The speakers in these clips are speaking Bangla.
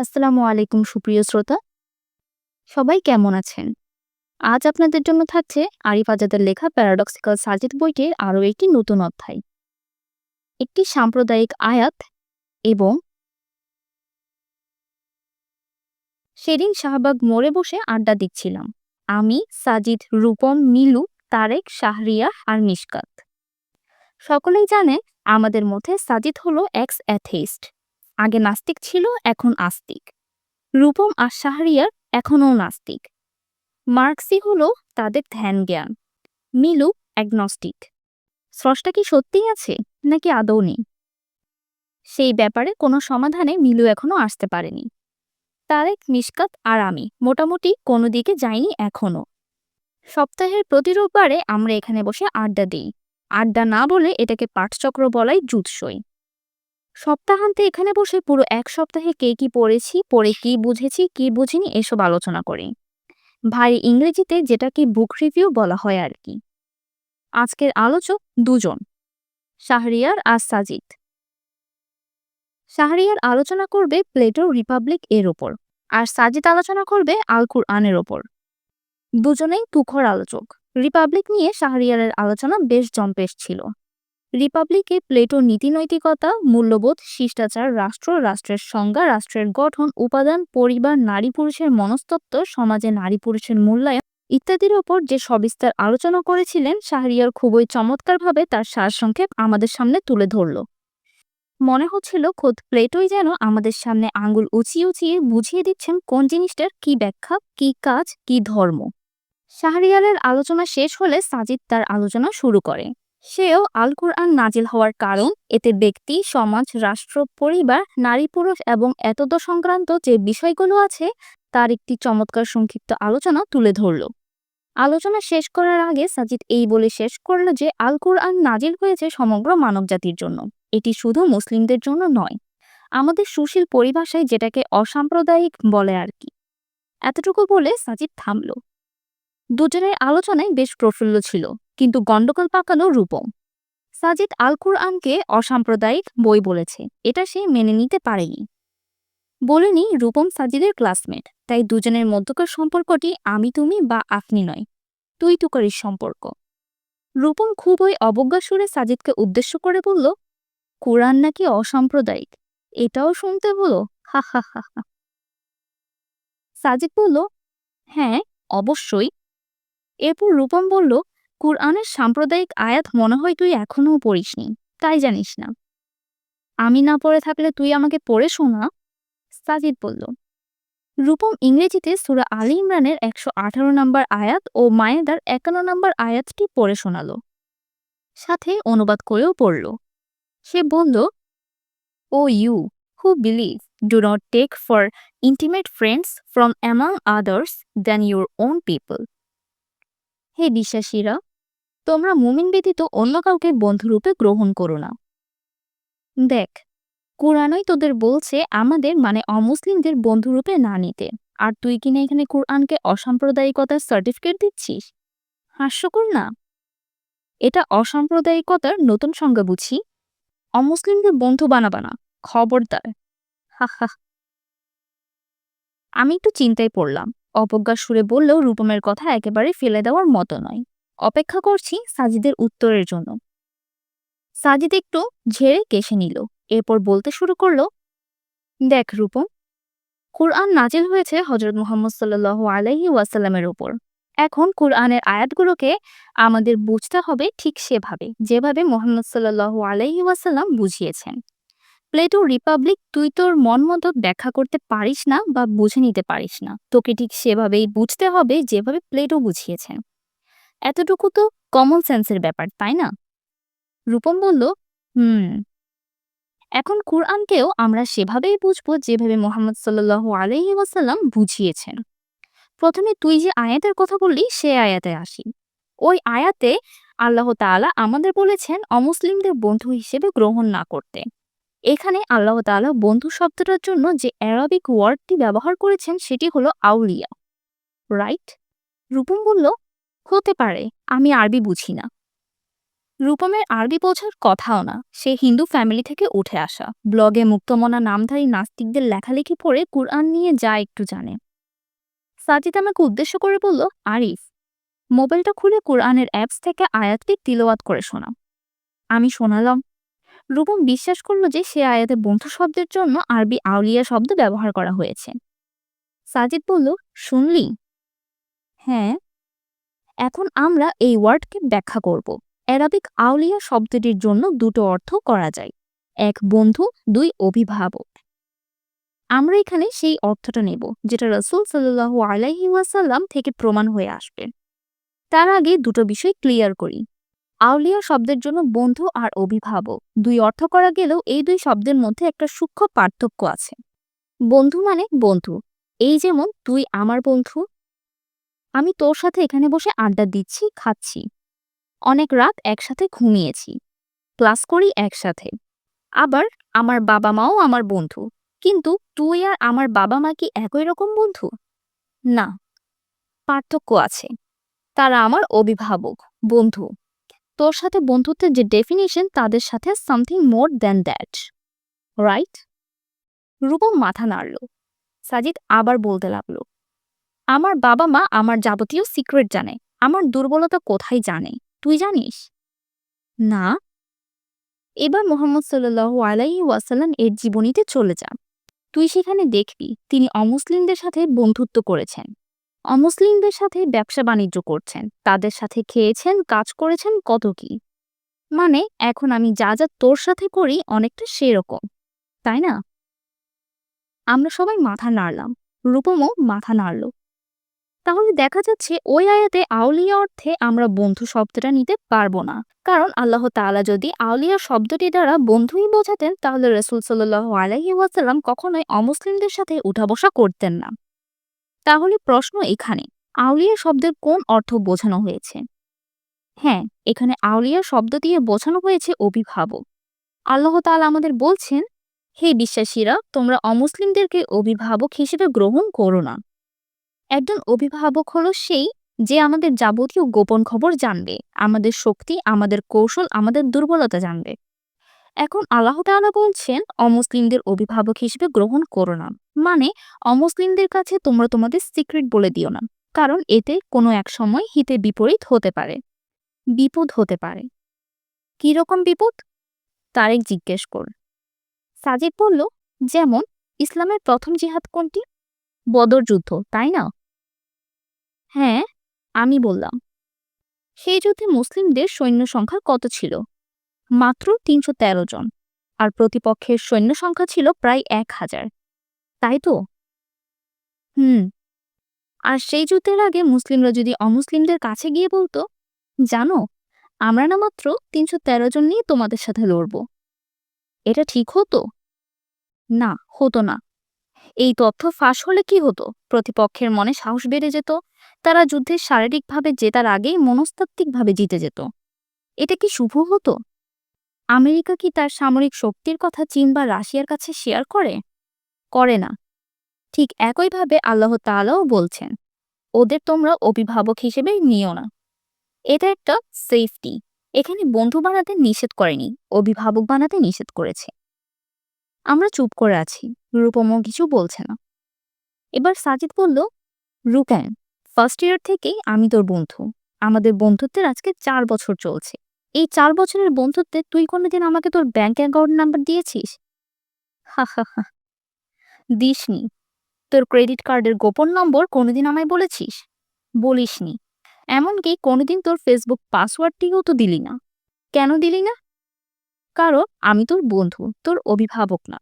আসসালামু আলাইকুম, সুপ্রিয় শ্রোতা। সবাই কেমন আছেন? আজ আপনাদের জন্য থাকছে আরিফ আজাদের লেখা প্যারাডক্সিক্যাল সাজিদ বইটির আরও একটি নতুন অধ্যায়। একটি সাম্প্রদায়িক আয়াত এবং সেদিন শাহবাগ মোড়ে বসে আড্ডা দিচ্ছিলাম। আমি, সাজিদ, রূপম মিলু তারেক, শাহরিয়া আর মিশকাত। সকলেই জানে আমাদের মধ্যে সাজিদ হলো এক্স অ্যাথেইস্ট আগে নাস্তিক ছিল, এখন আস্তিক। রূপম আর শাহরিয়ার এখনও নাস্তিক। মার্কসি হলো তাদের ধ্যান জ্ঞান মিলু অ্যাগনস্টিক স্রষ্টা কি সত্যিই আছে, নাকি আদৌ নেই? সেই ব্যাপারে কোনো সমাধানে মিলু এখনও আসতে পারেনি। তারেক, মিশকাত আর আমি মোটামুটি কোনো দিকে যাইনি এখনও। সপ্তাহের প্রতি রোববারে আমরা এখানে বসে আড্ডা দিই। আড্ডা না বলে এটাকে পাঠচক্র বলাই জুৎসই। সপ্তাহান্তে এখানে বসে পুরো এক সপ্তাহে কে কি পড়েছি, পড়ে কি বুঝেছি, কি বুঝিনি এসব আলোচনা করি। ভারী ইংরেজিতে যেটাকে বুক রিভিউ বলা হয় আর কি। আজকের আলোচক দুজন, শাহরিয়ার আর সাজিদ। শাহরিয়ার আলোচনা করবে প্লেটো রিপাবলিক এর ওপর আর সাজিদ আলোচনা করবে আল কুরআনের ওপর। দুজনেই তুখর আলোচক। রিপাবলিক নিয়ে শাহরিয়ারের আলোচনা বেশ জম্পেশ ছিল। রিপাবলিকে প্লেটোর নীতিনৈতিকতা, মূল্যবোধ, শিষ্টাচার, রাষ্ট্র, রাষ্ট্রের সংজ্ঞা, রাষ্ট্রের গঠন, উপাদান, পরিবার নারী পুরুষের মনস্তত্ত্ব, সমাজে নারী পুরুষের মূল্যায়ন ইত্যাদির ওপর যে সবিস্তার আলোচনা করেছিলেন, শাহরিয়ার খুবই চমৎকারভাবে তার সারসংক্ষেপ আমাদের সামনে তুলে ধরল। মনে হচ্ছিল খোদ প্লেটোই যেন আমাদের সামনে আঙ্গুল উঁচিয়ে উঁচিয়ে বুঝিয়ে দিচ্ছেন কোন জিনিসটার কি ব্যাখ্যা, কি কাজ, কি ধর্ম। শাহরিয়ারের আলোচনা শেষ হলে সাজিদ তার আলোচনা শুরু করে। সেও আল কোরআন নাজিল হওয়ার কারণ, এতে ব্যক্তি, সমাজ, রাষ্ট্র, পরিবার, নারী, পুরুষ এবং এতদ সংক্রান্ত যে বিষয়গুলো আছে, তার একটি চমৎকার সংক্ষিপ্ত আলোচনা তুলে ধরল। আলোচনা শেষ করার আগে সাজিদ এই বলে শেষ করল যে আল কোরআন নাজিল হয়েছে সমগ্র মানবজাতির জন্য। এটি শুধু মুসলিমদের জন্য নয়, আমাদের সুশীল পরিভাষায় যেটাকে অসাম্প্রদায়িক বলে আর কি। এতটুকু বলে সাজিদ থামল। দুজনের আলোচনায় বেশ প্রফুল্ল ছিল। কিন্তু গণ্ডগোল পাকালো রূপম। সাজিদ আল কুরআনকে অসাম্প্রদায়িক বই বলেছে, এটা সে মেনে নিতে পারেনি। বলেনি রূপম সাজিদের ক্লাসমেট, তাই দুজনের মধ্যকার সম্পর্কটি আমি তুমি বা আপনি নয়, তুই তুকারির সম্পর্ক। রূপম খুবই অবজ্ঞা সুরে সাজিদকে উদ্দেশ্য করে বলল, কোরআন নাকি অসাম্প্রদায়িক? এটাও শুনতে হলো হা হা হা হা। সাজিদ বলল হ্যাঁ অবশ্যই। এরপর রূপম বলল কুরআনের সাম্প্রদায়িক আয়াত মনে হয় তুই এখনও পড়িসনি, তাই জানিস না। আমি না পড়ে থাকলে তুই আমাকে পড়ে শোনা, সাজিদ বলল। রূপম ইংরেজিতে সুরা আলী ইমরানের একশো আঠারো নম্বর আয়াত ও মায়েদার একান্ন নম্বর আয়াতটি পড়ে শোনালো। সাথে অনুবাদ করেও পড়ল। সে বলল O you who believe do not take for intimate friends from among others than your own people হে বিশ্বাসীরা তোমরা মুমিন ব্যতীত অন্য কাউকে বন্ধুরূপে গ্রহণ করো না। দেখ, কোরআনই তোদের বলছে আমাদের মানে অমুসলিমদের বন্ধুরূপে না নিতে। আর তুই কিনা এখানে কোরআনকে অসাম্প্রদায়িকতার সার্টিফিকেট দিচ্ছিস? হাস্যকর না? এটা অসাম্প্রদায়িকতার নতুন সংজ্ঞা বুঝি? অমুসলিমদের বন্ধু বানাবা না, খবরদার। হা হা। আমি একটু চিন্তায় পড়লাম। অবজ্ঞা সুরে বললেও রূপমের কথা একেবারে ফেলে দেওয়ার মতো নয়। অপেক্ষা করছি সাজিদের উত্তরের জন্য। সাজিদ একটু ঝেড়ে কেশে নিল, এরপর বলতে শুরু করল, দেখ রূপম, কুরআন নাজিল হয়েছে হজরত মোহাম্মদ সাল্লাহ আলাইহি ওয়াসাল্লামের উপর। এখন কুরআনের আয়াতগুলোকে আমাদের বুঝতে হবে ঠিক সেভাবে, যেভাবে মোহাম্মদ সাল্লাহ আলাইহি ওয়াসাল্লাম বুঝিয়েছেন। প্লেটো রিপাবলিক, তুই তোর মন মতো ব্যাখ্যা করতে পারিস না বা বুঝে নিতে পারিস না। তোকে ঠিক সেভাবেই বুঝতে হবে যেভাবে প্লেটো বুঝিয়েছেন। এতটুকু তো কমন সেন্সের ব্যাপার, তাই না? রূপম বলল, হুম। এখন কুরআনকেও আমরা সেভাবেই বুঝব যেভাবে মোহাম্মদ সাল্লাহ আলহি ওয়াসাল্লাম বুঝিয়েছেন। প্রথমে তুই যে আয়াতের কথা বললি, সে আয়াতে আসি। ওই আয়াতে আল্লাহ তাআলা আমাদের বলেছেন, অমুসলিমদের বন্ধু হিসেবে গ্রহণ না করতে। এখানে আল্লাহ তাআলা বন্ধু শব্দটার জন্য যে অ্যারাবিক ওয়ার্ডটি ব্যবহার করেছেন, সেটি হলো আউলিয়া। রাইট? রূপম বলল হতে পারে, আমি আরবি বুঝি না। রূপমের আরবি বোঝার কথাও না, সে হিন্দু ফ্যামিলি থেকে উঠে আসা। ব্লগে মুক্তমনা নামধারী নাস্তিকদের লেখালেখি পড়ে কুরআন নিয়ে যা একটু জানে। সাজিদ আমাকে উদ্দেশ্য করে বলল, আরিফ, মোবাইলটা খুলে কুরআনের অ্যাপস থেকে আয়াতটি তিলওয়াত করে শোনা। আমি শোনালাম। রূপম বিশ্বাস করল যে সে আয়াতে বন্ধু শব্দের জন্য আরবি আউলিয়া শব্দ ব্যবহার করা হয়েছে। সাজিদ বলল, শুনলি? হ্যাঁ। এখন আমরা এই ওয়ার্ডকে ব্যাখ্যা করব। অ্যারাবিক আউলিয়া শব্দটির জন্য দুটো অর্থ করা যায়। এক, বন্ধু, দুই, অভিভাবক। আমরা এখানে সেই অর্থটা নেব, যেটা রসুল সাল্লাহ আলাইহি ওয়াসাল্লাম থেকে প্রমাণ হয়ে আসবে। তার আগে দুটো বিষয় ক্লিয়ার করি। আউলিয়া শব্দের জন্য বন্ধু আর অভিভাবক। দুই অর্থ করা গেলেও এই দুই শব্দের মধ্যে একটা সূক্ষ্ম পার্থক্য আছে। বন্ধু মানে বন্ধু। এই যেমন, তুই আমার বন্ধু আমি তোর সাথে এখানে বসে আড্ডা দিচ্ছি, খাচ্ছি। অনেক রাত একসাথে ঘুমিয়েছি। ক্লাস করি একসাথে। আবার আমার বাবা মাও আমার বন্ধু। কিন্তু তুই আর আমার বাবা মা কি একই রকম বন্ধু? না। পার্থক্য আছে। তারা আমার অভিভাবক, বন্ধু। তোর সাথে বন্ধুত্বের যে ডেফিনিশন তাদের সাথে something more than that right Rupam মাথা নাড়ল। সাজিদ আবার বলতে লাগল। আমার বাবা মা আমার যাবতীয় সিক্রেট জানে। আমার দুর্বলতা কোথায় জানে? তুই জানিস? না। এবার মোহাম্মদ সাল্লাহ আলাইহি ওয়াসাল্লাম এর জীবনীতে চলে যা। তুই সেখানে দেখবি তিনি অমুসলিমদের সাথে বন্ধুত্ব করেছেন। অমুসলিমদের সাথে ব্যবসা বাণিজ্য করছেন। তাদের সাথে খেয়েছেন, কাজ করেছেন, কত কি। মানে এখন আমি যা যা তোর সাথে করি অনেকটা সেরকম। তাই না? আমরা সবাই মাথা নাড়লাম। রূপমও মাথা নাড়ল। তাহলে দেখা যাচ্ছে ওই আয়াতে আউলিয়া অর্থে আমরা বন্ধু শব্দটা নিতে পারব না। কারণ আল্লাহ তাআলা যদি আউলিয়া শব্দটি দ্বারা বন্ধুই বোঝাতেন, তাহলে রসুল সাল্লাহ আলাইহি ওয়াসাল্লাম কখনোই অমুসলিমদের সাথে উঠা বসা করতেন না। তাহলে প্রশ্ন এখানে, আউলিয়া শব্দের কোন অর্থ বোঝানো হয়েছে? হ্যাঁ এখানে আউলিয়া শব্দ দিয়ে বোঝানো হয়েছে অভিভাবক। আল্লাহ তাআলা আমাদের বলছেন, হে বিশ্বাসীরা, তোমরা অমুসলিমদেরকে অভিভাবক হিসেবে গ্রহণ করো না। একজন অভিভাবক হলো সেই যে আমাদের যাবতীয় গোপন খবর জানবে, আমাদের শক্তি, আমাদের কৌশল, আমাদের দুর্বলতা জানবে। এখন আল্লাহ তাআলা বলছেন, অমুসলিমদের অভিভাবক হিসেবে গ্রহণ করো না। মানে অমুসলিমদের কাছে তোমরা তোমাদের সিক্রেট বলে দিও না। কারণ এতে কোনো এক সময় হিতে বিপরীত হতে পারে। বিপদ হতে পারে। কি রকম বিপদ? তারেক জিজ্ঞেস কর। সাজিদ বলল, যেমন, ইসলামের প্রথম জিহাদ কোনটি? বদর যুদ্ধ, তাই না? হ্যাঁ আমি বললাম। সেই যুদ্ধে মুসলিমদের সৈন্য সংখ্যা কত ছিল? মাত্র তিনশো তেরো জন, আর প্রতিপক্ষের সৈন্য সংখ্যা ছিল প্রায় এক হাজার। তাই তো? হুম। আর সেই যুদ্ধের আগে মুসলিমরা যদি অমুসলিমদের কাছে গিয়ে বলতো, জানো, আমরা না মাত্র তিনশো তেরো জন নিয়ে তোমাদের সাথে লড়ব। এটা ঠিক হতো? না হতো না। এই তথ্য ফাঁস হলে কি হতো? প্রতিপক্ষের মনে সাহস বেড়ে যেত। তারা যুদ্ধে শারীরিকভাবে জেতার আগেই মনস্তাত্ত্বিকভাবে জিতে যেত। এটা কি শুভ হতো? আমেরিকা কি তার সামরিক শক্তির কথা চীন বা রাশিয়ার কাছে শেয়ার করে? করে না। ঠিক একইভাবে আল্লাহ তাআলাও বলছেন, ওদের তোমরা অভিভাবক হিসেবে নিও না। এটা একটা সেফটি এখানে বন্ধু বানাতে নিষেধ করেনি, অভিভাবক বানাতে নিষেধ করেছে। আমরা চুপ করে আছি, রূপমও কিছু বলছে না। এবার সাজিদ বলল, রুকেন ফার্স্ট ইয়ার থেকেই আমি তোর বন্ধু। আমাদের বন্ধুত্বের আজকে চার বছর চলছে। এই চার বছরের বন্ধুত্বে তুই কোনোদিন আমাকে তোর ব্যাংক অ্যাকাউন্ট নাম্বার দিয়েছিস? হা হা হা, দিসনি। তোর ক্রেডিট কার্ডের গোপন নম্বর কোনোদিন আমায় বলেছিস? বলিসনি। এমনকি কোনোদিন তোর ফেসবুক পাসওয়ার্ডটিও তো দিলি না। কেন দিলি না? কারণ আমি তোর বন্ধু, তোর অভিভাবক না।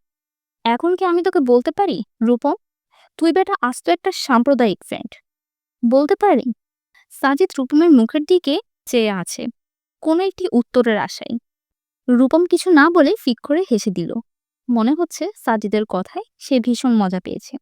এখন কি আমি তোকে বলতে পারি, রূপম? তুই বেটা আস্ত একটা সাম্প্রদায়িক ফ্রেন্ড বলতে পারি? সাজিদ রূপমের মুখের দিকে চেয়ে আছে, কোনো একটি উত্তরের আশায়। রূপম কিছু না বলে ফিক করে হেসে দিল। মনে হচ্ছে সাজিদের কথায় সে ভীষণ মজা পেয়েছে।